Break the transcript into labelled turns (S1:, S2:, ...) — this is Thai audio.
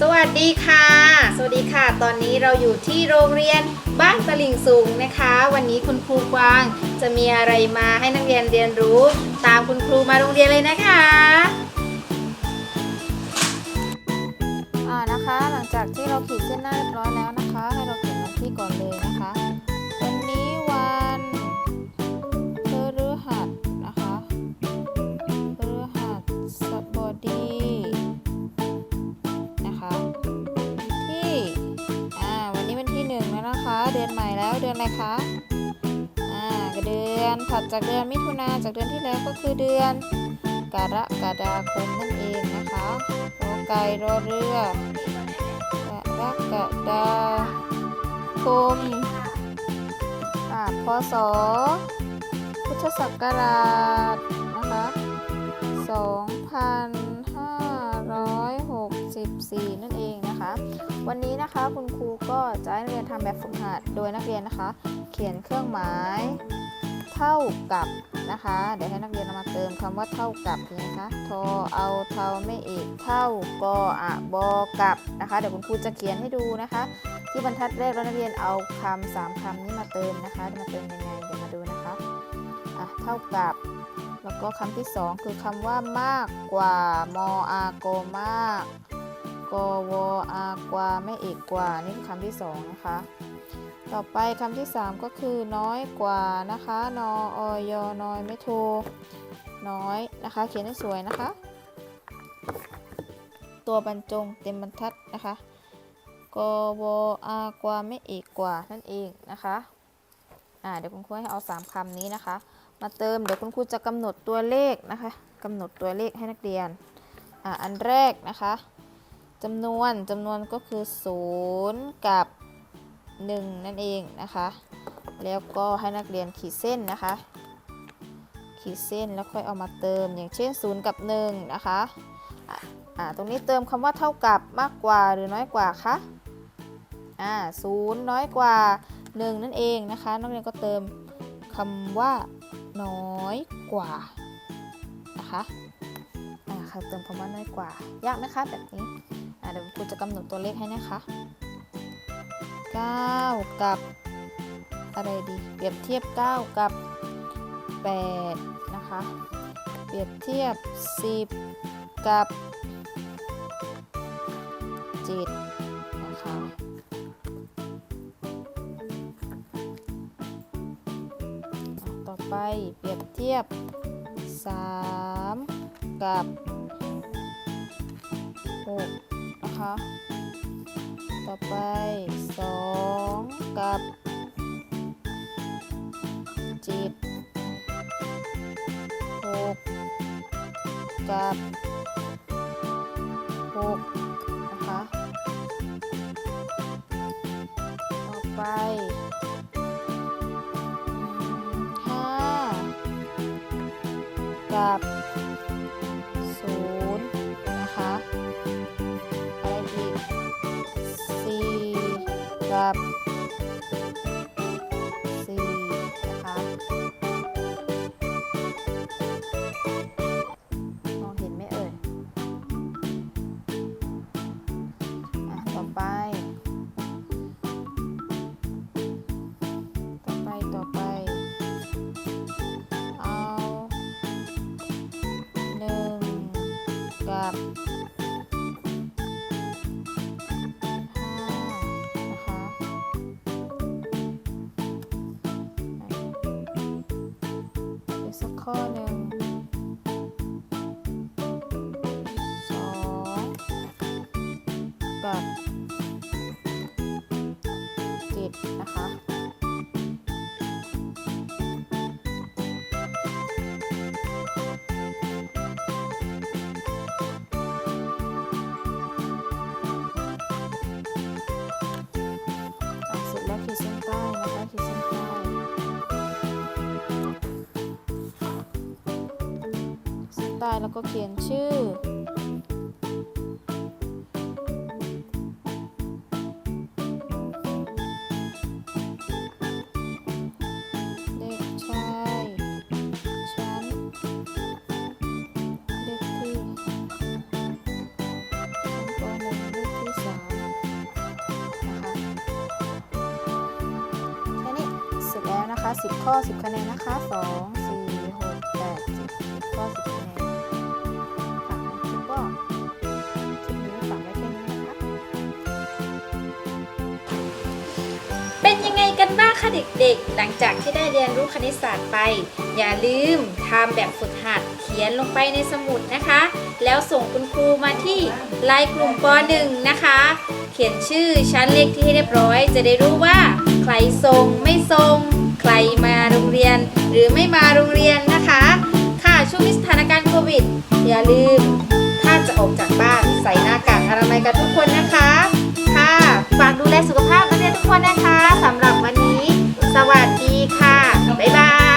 S1: สวัสดีค่ะ สวัสดีค่ะ ตอนนี้เราอยู่ที่โรงเรียนบ้านตลิ่งสูงนะคะ วันนี้คุณครูกวางจะมีอะไรมาให้นักเรียนเรียนรู้ ตามคุณครูมาโรงเรียนเลยนะคะ
S2: อ่านะคะ หลังจากที่เราขีดเส้นหน้าเรียบร้อยแล้วนะคะ ให้เราเขียนวันที่ก่อนเลยนะคะ นะคะ เดือนใหม่แล้วเดือนอะไรคะอ่าเดือนถัดจากเดือนมิถุนาจากเดือนที่แล้วก็คือเดือนกรกฎาคมนั่นเองนะคะกอไก่รอเรือกรกฎาคมอ่าพศพุทธศักราชนะคะ2564 นั่นเอง วันนี้นะคะคุณครูก็จะให้นักเรียนทำแบบฝึกหัดโดยนักเรียนนะคะ เขียนเครื่องหมายเท่ากับนะคะ เดี๋ยวให้นักเรียนมาเติมคำว่าเท่ากับนไหมคะทอเอาเท่าไม่เอกเท่ากออะบอกับนะคะเดี๋ยวคุณครูจะเขียนให้ดูนะคะ ที่บรรทัดแรกแล้วนักเรียนเอาคำสามคำนี้มาเติมนะคะจะมาเติมยังไงเดี๋ยวมาดูนะคะอะเท่ากับ แล้วก็คำที่สองคือคำว่ามากกว่ามออากมาก กวอากว่าไม่เอกกว่านี่คือคำที่สองนะคะ ต่อไปคำที่3ก็คือน้อยกว่านะคะนออยน้อยไม่โทน้อยนะคะ เขียนให้สวยนะคะ ตัวบรรจงเต็มบรรทัดนะคะกวอากว่าไม่เอกกว่านั่นเองนะคะอ่าเดี๋ยวคุณครูให้เอา 3คำนี้นะคะ มาเติมเดี๋ยวคุณครูจะกำหนดตัวเลขนะคะกำหนดตัวเลขให้นักเรียนอ่าอันแรกนะคะ จำนวนจำนวนก็คือ 0 กับ 1 นั่นเองนะคะ แล้วก็ให้นักเรียนขีดเส้นนะคะ ขีดเส้นแล้วค่อยเอามาเติม อย่างเช่น 0 กับ 1 นะคะอะอ่าตรงนี้เติมคำว่าเท่ากับมากกว่าหรือน้อยกว่าคะอ่าศูนย์น้อยกว่า 1 นั่นเองนะคะ นักเรียนก็เติมคำว่าน้อยกว่านะคะอ่าค่ะเติมคำว่าน้อยกว่ายากไหมคะแบบนี้ เดี๋ยวครูจะกำหนดตัวเลขให้นะคะ 9 กับ อะไรดี เปรียบเทียบ 9 กับ 8 นะคะ เปรียบเทียบ 10 กับ7นะคะอะต่อไปเปรียบเทียบ 3 กับ 6 นะคะ ต่อไป 2 กับ 7 6 กับ 6 นะคะ ต่อไปห้ากับ กับสี่นะคะมองเห็นไหมเอ่ยอะต่อไป ต่อไปต่อไป เอาหนึ่งกับ ข้อหนึ่งสองกับเจ็ดนะคะอะเสร็จแล้วขีดเส้นใต้นะคะ ได้แล้วก็เขียนชื่อ เด็กชายชั้นเด็กที่ชั้นป .6 เด็กที่สาม
S3: นะคะแค่นี้เสร็จแล้วนะคะ 10 ข้อ 10 คะแนนนะคะ 2 4 6 8 10 10ข้อสิบคะ
S2: แนน กันบ้างคะเด็กๆ หลังจากที่ได้เรียนรู้คณิตศาสตร์ไป อย่าลืมทำแบบฝึกหัดเขียนลงไปในสมุดนะคะ แล้วส่งคุณครูมาที่ไลน์กลุ่มป .1 นะคะ เขียนชื่อชั้นเลขที่ให้เรียบร้อย จะได้รู้ว่า ใครส่งไม่ส่งใครมาโรงเรียน หรือไม่มาโรงเรียนนะคะ ค่ะช่วงนี้สถานการณ์โควิด อย่าลืม ถ้าจะออกจากบ้านใส่หน้ากากอนามัยกันทุกคนนะคะ ค่ะฝากดูแลสุขภาพนักเรียนทุกคนนะคะสำหรับ วัสดีค่ะ บ๊ายบาย